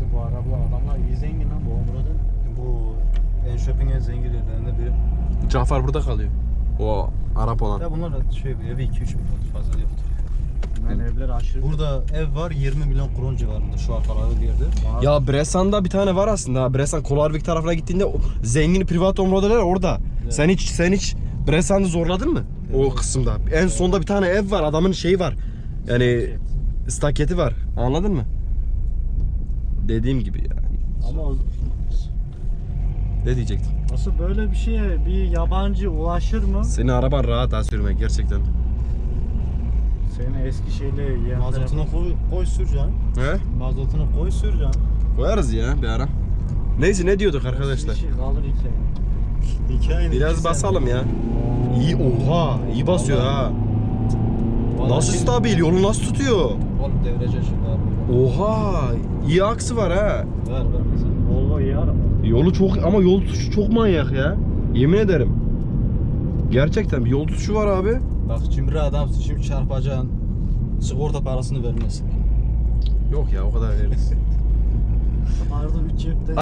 Nasıl bu arabalar adamlar iyi zengin lan bu Omura'da. Bu en shopping en zengin yerlerinden biri. Cafer burada kalıyor. O Arap olan. Ya bunlar da şey evi 2-3 milyon fazla değil. Ben evler aşırı. Burada ev var 20 milyon kron civarında şu arkalarda bir yerde. Ya Bresan'da bir tane var aslında. ha. Bresan Kolarvik tarafına gittiğinde o zengin privat omrodeler orada. Sen hiç sen hiç Bresan'ı zorladın mı? O Evet. kısımda. En sonda bir tane ev var. Adamın şeyi var. Yani staketi var. Anladın mı? Dediğim gibi yani. Ama o- Ne diyecektim? nasıl böyle bir şeye bir yabancı ulaşır mı? Senin araban rahat ha sürmek gerçekten. Senin eski şeyle yeğenlere Mazotunu koy, koy sür canım. He? Mazotunu koy sür canım. Koyarız ya bir ara. Neyse ne diyorduk arkadaşlar? Şey kalır iki. Hikayenin Biraz iki basalım ya. İyi oha iyi basıyor ha. Vallahi Nasıl şimdi- stabil yolu nasıl tutuyor? Oğlum devrece şimdi abi. Oha iyi aksı var ha. Ver ver mesela. Volvo iyi araba. Yolu çok ama yol tutuşu çok manyak ya. Yemin ederim. Gerçekten bir yol tutuşu var abi. Bak cimri adamsın şimdi çarpacaksın. Sigorta parasını vermesin. Yok ya o kadar veririz. Vardı bir cepte.